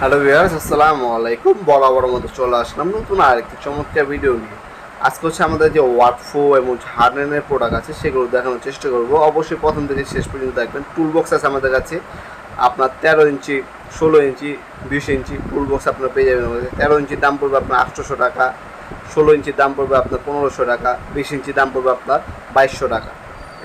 Hello viewers আসসালামু আলাইকুম। বরাবর মতো চলে আসলাম নতুন আরেকটি চমৎকার ভিডিও নিয়ে। আজকে হচ্ছে আমাদের যে ওয়াটফো এবং হার্ডেনের প্রোডাক্ট আছে, সেগুলো দেখানোর চেষ্টা করব। অবশ্যই প্রথম থেকে শেষ পর্যন্ত দেখবেন। টুল বক্স আছে আমাদের কাছে। আপনার তেরো ইঞ্চি, ষোলো ইঞ্চি, বিশ ইঞ্চি টুল বক্স আপনার পেয়ে যাবেন তেরো ইঞ্চির দাম পড়বে আপনার আটশোশো টাকা, ষোলো ইঞ্চির দাম পড়বে আপনার পনেরোশো টাকা, বিশ ইঞ্চির দাম পড়বে আপনার বাইশশো টাকা।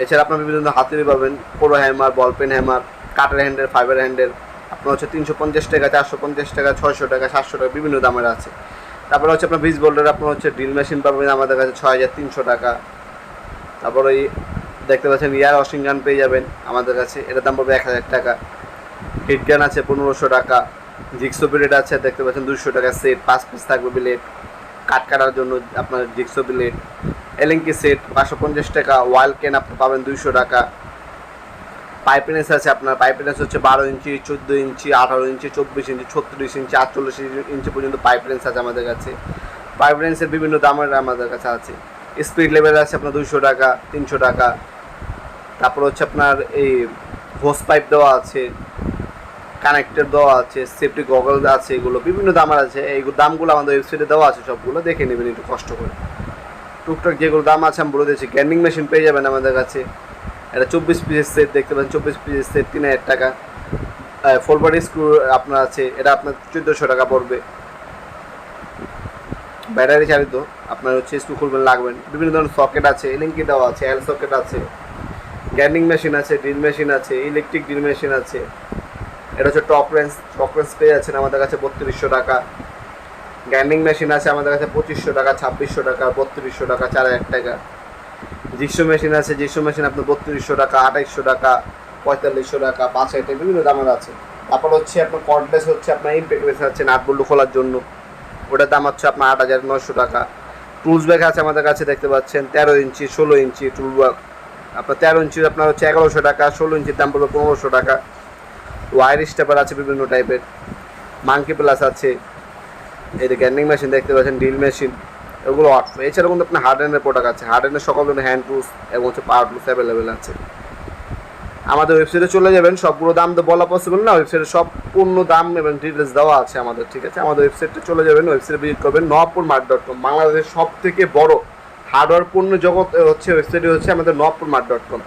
এছাড়া আপনার বিভিন্ন হাতুড়ি পাবেন পোড়ো hammer ball pen hammer cutter handle fibre handle আপনার হচ্ছে তিনশো পঞ্চাশ টাকা, চারশো পঞ্চাশ টাকা, ছয়শো টাকা, সাতশো টাকা, বিভিন্ন দামের আছে। তারপরে হচ্ছে আপনার বিজ বোল্ডার, আপনার হচ্ছে ড্রিল মেশিন পাবেন আমাদের কাছে ছয় হাজার তিনশো টাকা। তারপর ওই দেখতে পাচ্ছেন ইয়ার ওয়াশিং গান পেয়ে যাবেন আমাদের কাছে, এটার দাম পড়বে এক হাজার টাকা। হিট গান আছে পনেরোশো টাকা, জিক্সো বিলেট আছে, দেখতে পাচ্ছেন দুশো টাকা সেট, পাঁচ পিস থাকবে বিলেট কাট কাটার জন্য আপনার জিক্সো বিলেট এলএনকি সেট, পাঁচশো পঞ্চাশ টাকা ওয়াইল কেন আপনি পাবেন দুইশো টাকা। পাইপেনেস আছে আপনার পাইপেনেস হচ্ছে বারো ইঞ্চি, চোদ্দ ইঞ্চি, আঠারো ইঞ্চি, চব্বিশ ইঞ্চি, ছত্রিশ ইঞ্চি, আটচল্লিশ ইঞ্চি পর্যন্ত পাইপেনেস আছে আমাদের কাছে। পাইপেনেসের বিভিন্ন দামের আমাদের কাছে আছে। স্পিড লেভেল আছে আপনার দুইশো টাকা, তিনশো টাকা। তারপর হচ্ছে আপনার এই হোস পাইপ দেওয়া আছে কানেক্টর দেওয়া আছে সেফটি গগল আছে, এগুলো বিভিন্ন দামের আছে। এইগুলো দামগুলো আমাদের ওয়েবসাইটে দেওয়া আছে সবগুলো, দেখে নেবেন, একটু কষ্ট করে। টুকটাক যেগুলো দাম আছে, আমি বলে দিয়েছি। গ্যান্ডিং মেশিন পেয়ে যাবেন আমাদের কাছে। এটা চব্বিশ পিসের সেট দেখতে পাচ্ছেন, চব্বিশ পিসের সেট তিন হাজার টাকা। ফোর বডি স্ক্রু আপনার আছে, এটা আপনার চোদ্দোশো টাকা পড়বে। ব্যাটারি চালিত, আপনার হচ্ছে স্ক্রু খুলবেন লাগবেন বিভিন্ন ধরনের সকেট আছে এলিঙ্কি দেওয়া আছে এল সকেট আছে। গ্যান্ডিং মেশিন আছে ড্রিল মেশিন আছে ইলেকট্রিক ড্রিল মেশিন আছে। এটা হচ্ছে টপ রেঞ্জ টপ রেঞ্জ পেয়ে যাচ্ছেন আমাদের কাছে বত্রিশশো টাকা। গ্যান্ডিং মেশিন আছে, আমাদের কাছে পঁচিশশো টাকা, ছাব্বিশশো টাকা, বত্রিশশো টাকা, চার হাজার টাকা। জিক্সো মেশিন আছে, জিক্সো মেশিন আপনার বত্রিশশো টাকা, আঠাইশশো টাকা, পঁয়তাল্লিশশো টাকা, পাঁচ হাজার বিভিন্ন দামের আছে। তারপর হচ্ছে আপনার কর্ডলেস হচ্ছে আপনার ইম্পেক্ট বেস আছে নাট বল্টু খোলার জন্য। ওটার দাম হচ্ছে আপনার আট হাজার নশো টাকা। টুলস ব্যাগ আছে আমাদের কাছে, দেখতে পাচ্ছেন, তেরো ইঞ্চি, ষোলো ইঞ্চি টুল ব্যাগ আপনার তেরো ইঞ্চি আপনার হচ্ছে এগারোশো টাকা, ষোলো ইঞ্চির দাম পড়বে পনেরোশো টাকা। ওয়ার স্টেপার আছে বিভিন্ন টাইপের মাঙ্কি প্লাস আছে। যে গ্যান্ডিং মেশিন দেখতে পাচ্ছেন ড্রিল মেশিন এগুলো আটশো এছাড়া কিন্তু আপনার হার্ডেনের প্রোডাক্ট আছে। হার্ডেনের সকল ধরনের হ্যান্ড টুলস এবং হচ্ছে পাওয়ার টুলস অ্যাভেলেবেল আছে। আমাদের ওয়েবসাইটে চলে যাবেন, সবগুলো দাম তো বলা পসিবল না। ওয়েবসাইটে সব পূর্ণ দাম এবং ডিটেলস দেওয়া আছে আমাদের, ঠিক আছে? আমাদের ওয়েবসাইটে চলে যাবেন ওয়েবসাইটে ভিজিট করবেন নবপুর মার্ট ডট কম বাংলাদেশের সব থেকে বড় হার্ডওয়্যার পণ্য জগৎ হচ্ছে ওয়েবসাইটে হচ্ছে আমাদের Nawabpur mart dot com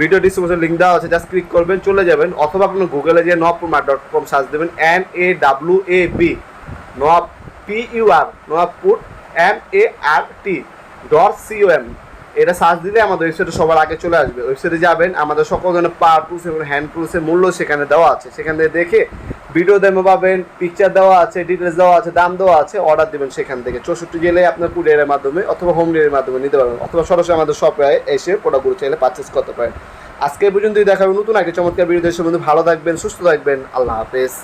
video description link দেওয়া আছে জাস্ট ক্লিক করবেন, চলে যাবেন, অথবা আপনি গুগলে গিয়ে Nawabpur mart dot com search দেবেন N A W A B নব P U R Nawabpur M A R T dot C O M এটা সার্চ দিলে আমাদের ওয়েবসাইটে সবার আগে চলে আসবে। ওয়েবসাইটে যাবেন, আমাদের সকল ধরনের পাওয়ার টুলস এবং হ্যান্ড টুলসের মূল্য সেখানে দেওয়া আছে। সেখান থেকে দেখে ভিডিও দেমো পাবেন পিকচার দেওয়া আছে ডিটেলস দেওয়া আছে, দাম দেওয়া আছে অর্ডার দেবেন সেখান থেকে। চৌষট্টি জেলে আপনার কুরিয়ারের মাধ্যমে অথবা হোম ডেলিভারির মাধ্যমে নিতে পারবেন, অথবা সরাসরি আমাদের শপে এসে প্রোডাক্টগুলো চাইলে পারচেস করতে পারেন। আজকে পর্যন্তই দেখাবেন নতুন আগে চমৎকার ভিডিও মধ্যে ভালো থাকবেন, সুস্থ থাকবেন, আল্লাহ হাফেজ।